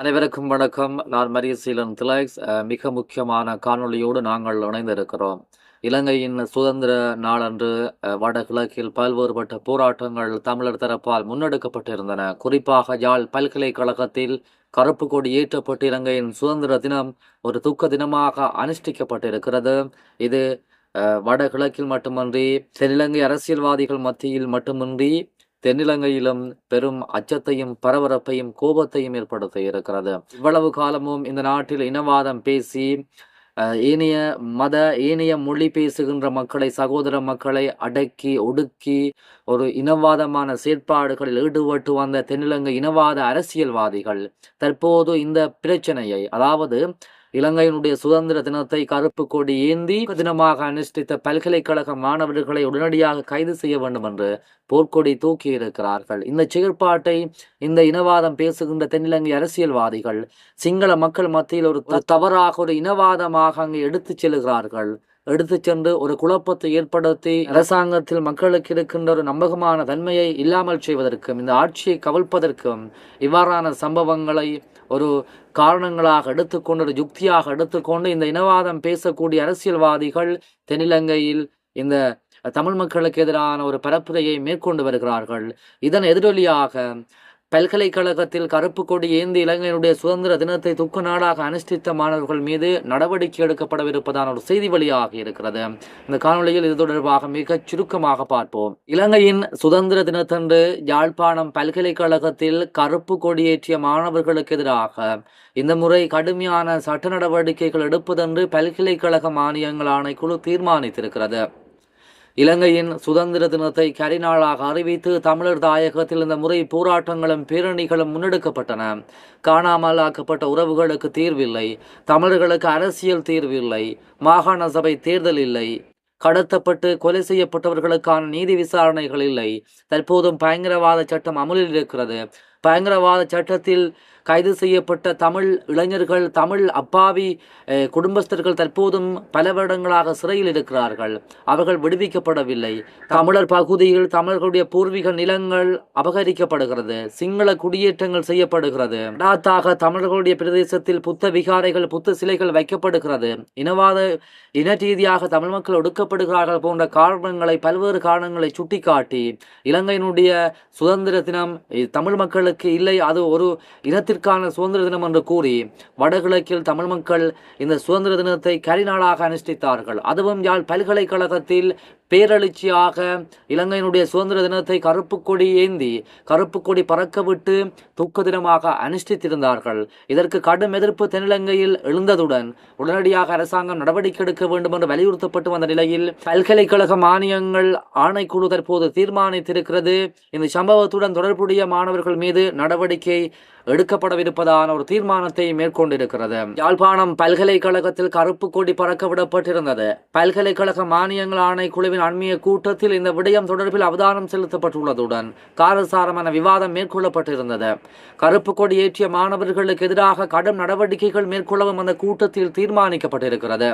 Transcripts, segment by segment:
அனைவருக்கும் வணக்கம். நான் மரியசீலன் திலக்ஸ். மிக முக்கியமான காணொளியோடு நாங்கள் இணைந்திருக்கிறோம். இலங்கையின் சுதந்திர நாளன்று வடகிழக்கில் பல்வேறுபட்ட போராட்டங்கள் தமிழர் தரப்பால் முன்னெடுக்கப்பட்டிருந்தன. குறிப்பாக யாழ் பல்கலைக்கழகத்தில் கருப்பு கொடி ஏற்றப்பட்டு இலங்கையின் சுதந்திர தினம் ஒரு துக்க தினமாக அனுஷ்டிக்கப்பட்டிருக்கிறது. இது அஹ், வடகிழக்கில் மட்டுமன்றி தென்னிலங்கை அரசியல்வாதிகள் மத்தியில் மட்டுமின்றி தென்னிலங்கையிலும் பெரும் அச்சத்தையும் பரபரப்பையும் கோபத்தையும் ஏற்படுத்தி இருக்கிறது. இவ்வளவு காலமும் இந்த நாட்டில் இனவாதம் பேசி அஹ், ஏனைய மத ஏனைய மொழி பேசுகின்ற மக்களை சகோதர மக்களை அடக்கி ஒடுக்கி ஒரு இனவாதமான செயற்பாடுகளில் ஈடுபட்டு வந்த தென்னிலங்கை இனவாத அரசியல்வாதிகள் தற்போது இந்த பிரச்சனையை அதாவது இலங்கையினுடைய சுதந்திர தினத்தை கருப்பு கொடி ஏந்தி தினமாக அனுஷ்டித்த பல்கலைக்கழக மாணவர்களை உடனடியாக கைது செய்ய வேண்டும் என்று போர்க்கொடி தூக்கி இருக்கிறார்கள். இந்த செயற்பாட்டை இந்த இனவாதம் பேசுகின்ற தென்னிலங்கை அரசியல்வாதிகள் சிங்கள மக்கள் மத்தியில் ஒரு தவறாக ஒரு இனவாதமாக அங்கு எடுத்துச் செல்கிறார்கள். எடுத்துச் சென்று ஒரு குழப்பத்தை ஏற்படுத்தி அரசாங்கத்தில் மக்களுக்கு இருக்கின்ற ஒரு நம்பகமான தன்மையை இல்லாமல் செய்வதற்கும் இந்த ஆட்சியை கவிழ்ப்பதற்கும் இவ்வாறான சம்பவங்களை ஒரு காரணங்களாக எடுத்துக்கொண்டு ஒரு யுக்தியாக எடுத்துக்கொண்டு இந்த இனவாதம் பேசக்கூடிய அரசியல்வாதிகள் தென்னிலங்கையில் இந்த தமிழ் மக்களுக்கு எதிரான ஒரு பரப்புரையை மேற்கொண்டு வருகிறார்கள். இதன் எதிரொலியாக பல்கலைக்கழகத்தில் கருப்பு கொடி ஏந்தி இலங்கையினுடைய சுதந்திர தினத்தை துக்க நாடாக அனுஷ்டித்த மாணவர்கள் மீது நடவடிக்கை எடுக்கப்படவிருப்பதான ஒரு செய்தி வழியாக இருக்கிறது. இந்த காணொளியில் இது தொடர்பாக மிகச் சுருக்கமாக பார்ப்போம். இலங்கையின் சுதந்திர தினத்தன்று யாழ்ப்பாணம் பல்கலைக்கழகத்தில் கருப்பு கொடியேற்றிய மாணவர்களுக்கு எதிராக இந்த முறை கடுமையான சட்ட நடவடிக்கைகள் எடுப்பதென்று பல்கலைக்கழக மானியங்கள் ஆணைக்குழு தீர்மானித்திருக்கிறது. இலங்கையின் சுதந்திர தினத்தை கரிநாளாக அறிவித்து தமிழர் தாயகத்தில் இந்த முறை போராட்டங்களும் பேரணிகளும் முன்னெடுக்கப்பட்டன. காணாமல் ஆக்கப்பட்ட உறவுகளுக்கு தீர்வில்லை. தமிழர்களுக்கு அரசியல் தீர்வில்லை. மாகாண சபை தேர்தல் இல்லை. கடத்தப்பட்டு கொலை செய்யப்பட்டவர்களுக்கான நீதி விசாரணைகள் இல்லை. தற்போதும் பயங்கரவாத சட்டம் அமலில் இருக்கிறது. பயங்கரவாத சட்டத்தில் கைது செய்யப்பட்ட தமிழ் இளைஞர்கள் தமிழ் அப்பாவி குடும்பஸ்தர்கள் தற்போதும் பல வருடங்களாக சிறையில் இருக்கிறார்கள். அவர்கள் விடுவிக்கப்படவில்லை. தமிழர் பகுதியில் தமிழர்களுடைய பூர்வீக நிலங்கள் அபகரிக்கப்படுகிறது. சிங்கள குடியேற்றங்கள் செய்யப்படுகிறது. நாத்தாக தமிழர்களுடைய பிரதேசத்தில் புத்த விகாரைகள் புத்த சிலைகள் வைக்கப்படுகிறது. இனவாத இன ரீதியாக தமிழ் மக்கள் ஒடுக்கப்படுகிறார்கள் போன்ற காரணங்களை பல்வேறு காரணங்களை சுட்டிக்காட்டி இலங்கையினுடைய சுதந்திர தினம் தமிழ் மக்களுக்கு இல்லை அது ஒரு இனத்திற்கான சுதந்திர தினம் என்று கூறி வடகிழக்கில் தமிழ் மக்கள் இந்த சுதந்திர தினத்தை கரிநாளாக அனுஷ்டித்தார்கள். அதுவும் யாழ் பல்கலைக்கழகத்தில் பேரெழுச்சியாக இலங்கையினுடைய சுதந்திர தினத்தை கருப்பு கொடி ஏந்தி கருப்பு கொடி பறக்க விட்டு துக்க தினமாக அனுஷ்டித்திருந்தார்கள். இதற்கு கடும் எதிர்ப்பு தென்னிலங்கையில் எழுந்ததுடன் உடனடியாக அரசாங்கம் நடவடிக்கை எடுக்க வேண்டும் என்று வலியுறுத்தப்பட்டு வந்த நிலையில் பல்கலைக்கழக மானியங்கள் ஆணைக்குழு தற்போது தீர்மானித்திருக்கிறது. இந்த சம்பவத்துடன் தொடர்புடைய மாணவர்கள் மீது நடவடிக்கை எடுக்கப்படவிருப்பதான ஒரு தீர்மானத்தை மேற்கொண்டிருக்கிறது. யாழ்ப்பாணம் பல்கலைக்கழகத்தில் கருப்பு கொடி பறக்க விடப்பட்டிருந்தது பல்கலைக்கழக மானியங்கள் ஆணைக்குழுவின் அண்மைய கூட்டத்தில் இந்த விடயம் தொடர்பில் அவதானம் செலுத்தப்பட்டுள்ளதுடன் காரசாரமான விவாதம் மேற்கொள்ளப்பட்டிருந்தது. கருப்பு கொடி ஏற்றிய மாணவர்களுக்கு எதிராக கடும் நடவடிக்கைகள் மேற்கொள்ளவும் அந்த கூட்டத்தில் தீர்மானிக்கப்பட்டிருக்கிறது.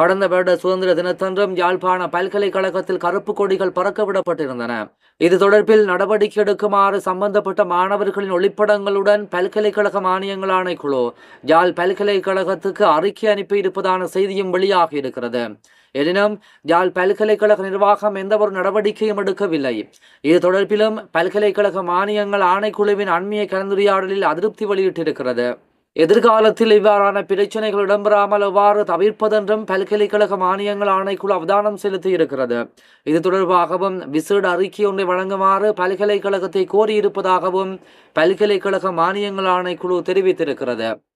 கடந்த வருட சுதந்திர தினத்தன்றும் யாழ்ப்பாண பல்கலைக்கழகத்தில் கருப்பு கொடிகள் பறக்க விடப்பட்டிருந்தன இது தொடர்பில் நடவடிக்கை எடுக்குமாறு சம்பந்தப்பட்ட மாணவர்களின் ஒளிப்படங்களுடன் பல்கலைக்கழக மானியங்கள் ஆணைக்குழு யாழ் பல்கலைக்கழகத்துக்கு அறிக்கை அனுப்பியிருப்பதான செய்தியும் வெளியாகி இருக்கிறது. எனினும் யாழ் பல்கலைக்கழக நிர்வாகம் எந்த ஒரு நடவடிக்கையும் எடுக்கவில்லை. இது தொடர்பிலும் பல்கலைக்கழக மானியங்கள் ஆணைக்குழுவின் அண்மைய கலந்துரையாடலில் அதிருப்தி வெளியிட்டிருக்கிறது. எதிர்காலத்தில் இவ்வாறான பிரச்சனைகள் இடம்பெறாமல் எவ்வாறு தவிர்ப்பதென்றும் பல்கலைக்கழக மானியங்கள் ஆணைக்குழு அவதானம் செலுத்தி இருக்கிறது இது தொடர்பாகவும் விசேட அறிக்கை ஒன்றை வழங்குமாறு பல்கலைக்கழகத்தை கோரியிருப்பதாகவும் பல்கலைக்கழக மானியங்கள் ஆணைக்குழு தெரிவித்திருக்கிறது.